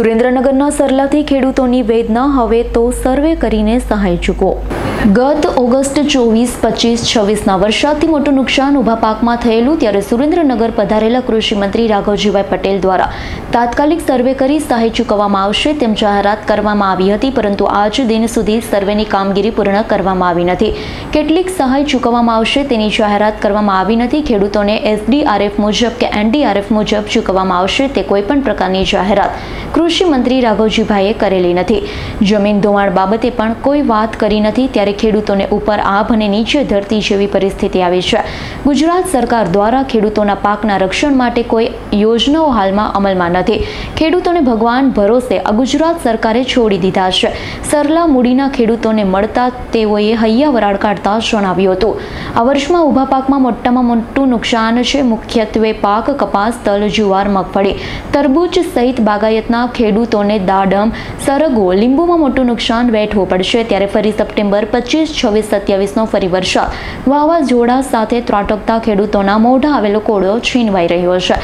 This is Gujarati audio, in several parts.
સુરેન્દ્રનગરના સરલાથી ખેડૂતોની વેદના હવે તો સર્વે કરીને સહાય ચૂકો. ગત ઓગસ્ટ ચોવીસ, પચીસ, છવ્વીસના વરસાદથી મોટું નુકસાન ઊભા પાકમાં થયેલું, ત્યારે સુરેન્દ્રનગર પધારેલા કૃષિમંત્રી રાઘવજીભાઈ પટેલ દ્વારા તાત્કાલિક સર્વે કરી સહાય ચૂકવવામાં આવશે તેમ જાહેરાત કરવામાં આવી હતી, પરંતુ આજ દિન સુધી સર્વેની કામગીરી પૂર્ણ કરવામાં આવી નથી. કેટલીક સહાય ચૂકવવામાં આવશે તેની જાહેરાત કરવામાં આવી નથી. ખેડૂતોને એસડીઆરએફ મુજબ કે એનડીઆરએફ મુજબ ચૂકવવામાં આવશે તે કોઈપણ પ્રકારની જાહેરાત કૃષિમંત્રી રાઘવજીભાઈએ કરેલી નથી. જમીન ધોવાણ બાબતે પણ કોઈ વાત કરી નથી, ત્યારે ખેડૂતોને ઉપર આભ અને નીચે ધરતી જેવી પરિસ્થિતિ આવી છે. ગુજરાત સરકાર દ્વારા ખેડૂતોના પાકના રક્ષણ માટે કોઈ યોજનાઓ હાલમાં અમલમાં નથી. ખેડૂતોને ભગવાન ભરોસે ગુજરાત સરકારે છોડી દીધા છે. સરલા મૂડીના ખેડૂતોને મળતા તેઓએ હૈયા વરાળ કાઢતા જણાવ્યું હતું. આ વર્ષમાં ઊભા પાકમાં મોટામાં મોટું નુકસાન છે. મુખ્યત્વે પાક, કપાસ, તલ, જુવાર, મગફળી, તરબૂચ સહિત બાગાયતના ખેડૂતોને દાડમ સરગો લીંબુમાં મોટું નુકસાન વેઠવું પડશે. ત્યારે ફરી સપ્ટેમ્બર પચીસ, છવ્વીસ, સત્યાવીસનો ફરી વરસાદ. વાવાઝોડા સાથે ત્રાટકતા ખેડૂતોના મોઢા આવેલો કોળો છીનવાઈ રહ્યો છે.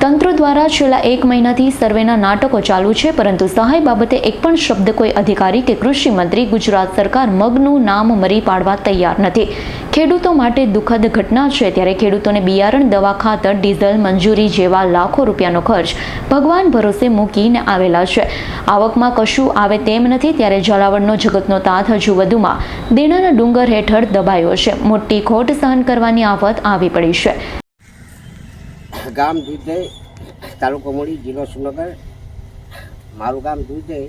તંત્ર દ્વારા છેલ્લા એક મહિનાથી સર્વેના નાટકો ચાલુ છે, પરંતુ સહાય બાબતે એક પણ શબ્દ કોઈ અધિકારી કે કૃષિ મંત્રી ગુજરાત સરકાર મગનું નામ મરી પાડવા તૈયાર નથી. ખેડૂતો માટે દુઃખદ ઘટના છે, ત્યારે ખેડૂતોને બિયારણ, દવા ખાતર, ડીઝલ, મંજૂરી જેવા લાખો રૂપિયાનો ખર્ચ ભગવાન ભરોસે મૂકીને આવેલા છે. આવકમાં કશું આવે તેમ નથી, ત્યારે જલાવડનો જગતનો તાત હજુ વધુમાં. દેણાના ડુંગર હેઠળ દબાયો છે. મોટી ખોટ સહન કરવાની આફત આવી પડી છે. ગામ દૂધે તાલુકો મોડી, જિલ્લો સુરનગર મારું ગામ દૂધે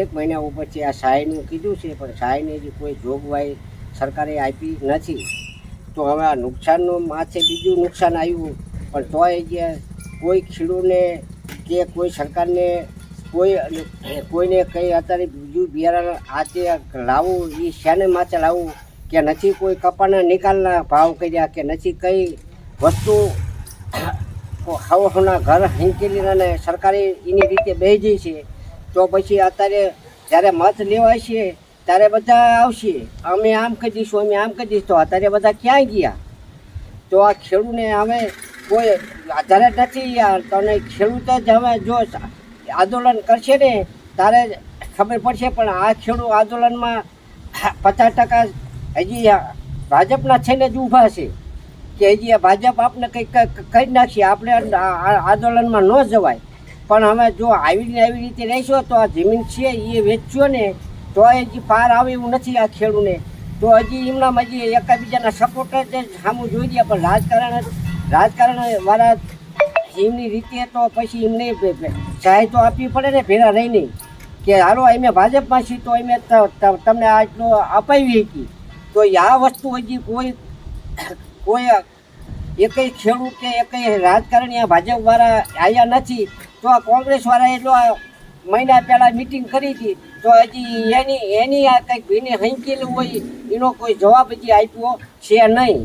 એક મહિના ઉપરથી આ સહાયનું કીધું છે, પણ સહાયની હજી કોઈ જોગવાઈ સરકારે આપી નથી. તો હવે આ નુકસાનનું માથે બીજું નુકસાન આવ્યું, પણ તોય જે કોઈ ખેડૂતને કે કોઈ સરકારને કોઈ કોઈને કંઈ અત્યારે બીજું બિયારણ હાથે લાવવું એ શેને માથે લાવવું કે નથી કોઈ કપાના નિકાલના ભાવ કર્યા કે નથી કઈ વસ્તુ હવાના ઘર હિંચેલી અને સરકારી એની રીતે બેસી છે. તો પછી અત્યારે જ્યારે મત લેવાય છે, ત્યારે બધા આવશે. અમે આમ કહી દઈશું, અમે આમ કહી દઈશું. તો અત્યારે બધા ક્યાં ગયા? તો આ ખેડૂતને અમે કોઈ આધારે નથી યાર. તને ખેડૂત જ હવે જો આંદોલન કરશે ને ત્યારે ખબર પડશે, પણ આ ખેડૂત આંદોલનમાં પચાસ ટકા હજી ભાજપના થઈને જ ઊભા છે. કે હજી ભાજપ આપને કંઈક કરી નાખીએ. આપણે આંદોલનમાં ન જવાય. પણ હવે જો આવી ને આવી રીતે રહેશો, તો આ જમીન છે એ વેચ્યો ને, તો હજી પાર આવે એવું નથી આ ખેડૂને. તો હજી એમનામાં હજી એકબીજાના સપોર્ટર જ સામું જોઈ દે પણ રાજકારણ રાજકારણ વાળા એમની રીતે તો પછી એમને સહાય તો આપવી પડે ને ભેરા રહીને. કે હાલો, અમે ભાજપમાં છીએ, તો અમે તમને આટલો અપાવી હતી તો આ વસ્તુ હજી કોઈ કોઈ એકય ખેડૂત કે એકય રાજકારણી આ ભાજપવાળા આવ્યા નથી. તો આ કોંગ્રેસવાળાએ એટલો મહિના પહેલાં મિટિંગ કરી હતી. તો હજી એની એની આ કંઈક ભીને હંકેલું હોય, એનો કોઈ જવાબ હજી આપ્યો છે નહીં.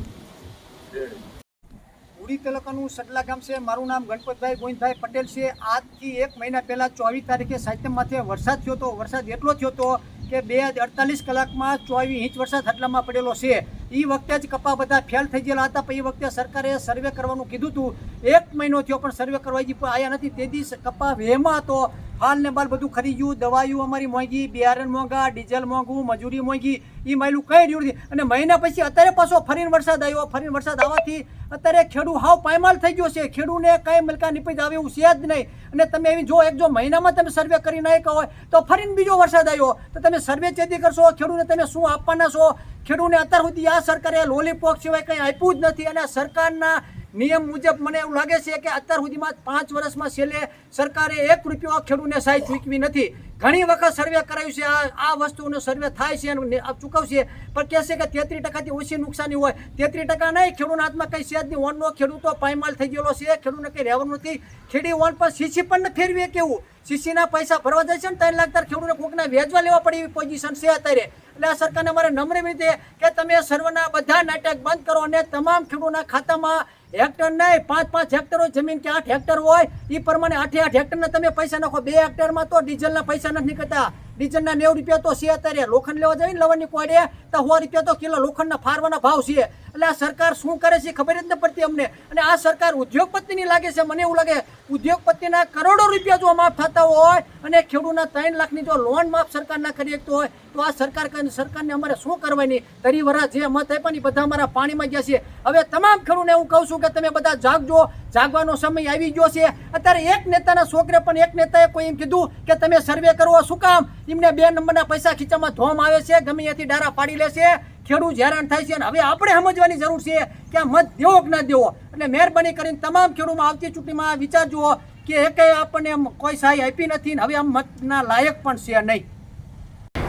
ઉડી તલકાનું સડલા ગામ છે. મારું નામ ગણપતભાઈ ગોવિંદભાઈ પટેલ છે. આજથી એક મહિના પહેલાં ચોવીસ તારીખે સાહિત્યમાંથી વરસાદ થયો હતો. વરસાદ એટલો થયો હતો કે બે અડતાલીસ કલાકમાં ચોવીસ ઇંચ વરસાદ હાટલામાં પડેલો છે. એ વખતે જ કપા બધા ફેલ થઈ ગયેલા હતા, પણ એ વખતે સરકારે સર્વે કરવાનું કીધું હતું. એક મહિનો થયો પણ સર્વે કરવા હજી આવ્યા નથી. તે દિવસ કપા વેમાં હતો હાલ ને બાલ બધું ખરી ગયું. દવાઈઓ અમારી મોંઘી, બિયારણ મોંઘા, ડીઝલ મોંઘું, મજૂરી મોંઘી. એ માયલું કઈ રહ્યું નથી. અને મહિના પછી અત્યારે પાછો ફરીને વરસાદ આવ્યો. ફરીને વરસાદ આવવાથી અત્યારે ખેડૂત હાવ પાયમાલ થઈ ગયો છે. ખેડૂને કઈ મિલકા નીપજ આવે એવું છે જ નહીં. અને તમે એવી જો એક જો મહિનામાં તમે સર્વે કરી નાખ્યા હોય, તો ફરીને બીજો વરસાદ આવ્યો. તો તમે સર્વે ચેતી કરશો ખેડૂતને તમે શું આપવાના છો? ખેડૂને અત્યાર સુધી આ સરકારે લોલીપોપ સિવાય કંઈ આપ્યું જ નથી. અને સરકારના નિયમ મુજબ મને એવું લાગે છે કે અત્યાર સુધીમાં પાંચ વર્ષમાં છેલ્લે સરકારે એક રૂપિયો ખેડૂતને સહાય ચૂકવી નથી. ઘણી વખત સર્વે કરાયું છે, આ આ વસ્તુનો સર્વે થાય છે અને ચૂકવશે. પણ કહેશે કે તેત્રીસ ટકાથી ઓછી નુકસાની હોય. તેત્રીસ ટકા નહીં, ખેડૂતના હાથમાં કંઈ સેજ નહીં. ઓનનો ખેડૂતો પાયમાલ થઈ ગયેલો છે, ખેડૂતને કંઈ રહેવાનું નથી. ખેડી ઓન પર સીસી પણ ફેરવીએ કેવું? સીસીના પૈસા ભરવા જાય છે ને ત્રણ લાખ તાર ખેડૂતને કોકના વેચવા લેવા પડે એવી પોઝિશન છે અત્યારે. એટલે આ સરકારને મારે નમ્ર વિનંતી કે તમે સર્વના બધા નાટક બંધ કરો અને તમામ ખેડૂતના ખાતામાં હેક્ટર નહીં, પાંચ પાંચ હેક્ટર હોય જમીન કે આઠ હેક્ટર હોય એ પ્રમાણે આઠે આઠ હેક્ટરના તમે પૈસા નાખો. બે હેક્ટરમાં તો ડીઝલના પૈસા નથી નીકળતા. ડીઝલના નેવું રૂપિયા તો છે અત્યારે. લોખંડ લેવા જઈને લવાની કોડે તો સો રૂપિયા તો કિલો લોખંડના ફારવાના ભાવ છે. એટલે આ સરકાર શું કરે છે ખબર જ ન પડતી અમને. અને આ સરકાર ઉદ્યોગપતિની લાગે છે. મને એવું લાગે ઉદ્યોગપતિના કરોડો રૂપિયા જો માફ થતા હોય અને ખેડૂતના ત્રણ લાખની જો લોન માફ સરકાર ના કરી શકતો હોય, તો આ સરકાર કરીને સરકારને અમારે શું કરવાની? તરી વરા જે મત આપ્યા ને બધા અમારા પાણીમાં ગયા છે. હવે તમામ ખેડૂતને હું કહું છું કે તમે બધા જાગજો. જાગવાનો સમય આવી ગયો છે. અત્યારે એક નેતાના છોકરે પણ એક નેતાએ કોઈ એમ કીધું કે તમે સર્વે કરવો શું કામ? એમને બે નંબરના પૈસા ખીચામાં ધોમ આવે છે. ગમે ત્યાંથી ડારા પાડી લે છે. ખેડૂત હેરાન થાય છે અને હવે આપણે સમજવાની જરૂર છે કે આ મત દેવો કે ના દેવો? એટલે મહેરબાની કરીને તમામ ખેડૂતમાં આવતી ચૂંટણીમાં જુઓ કે એકે આપણને કોઈ સહાય આપી નથી ને હવે આ મતના લાયક પણ છે નહીં.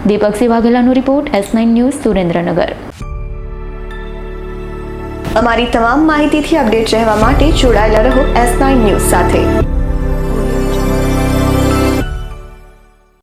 Deepaksinh વાઘેલાનો report S nine news Surendranagar. અમારી તમામ માહિતીથી અપડેટ રહેવા માટે જોડાયેલા રહો એસ નાઇન ન્યૂઝ સાથે.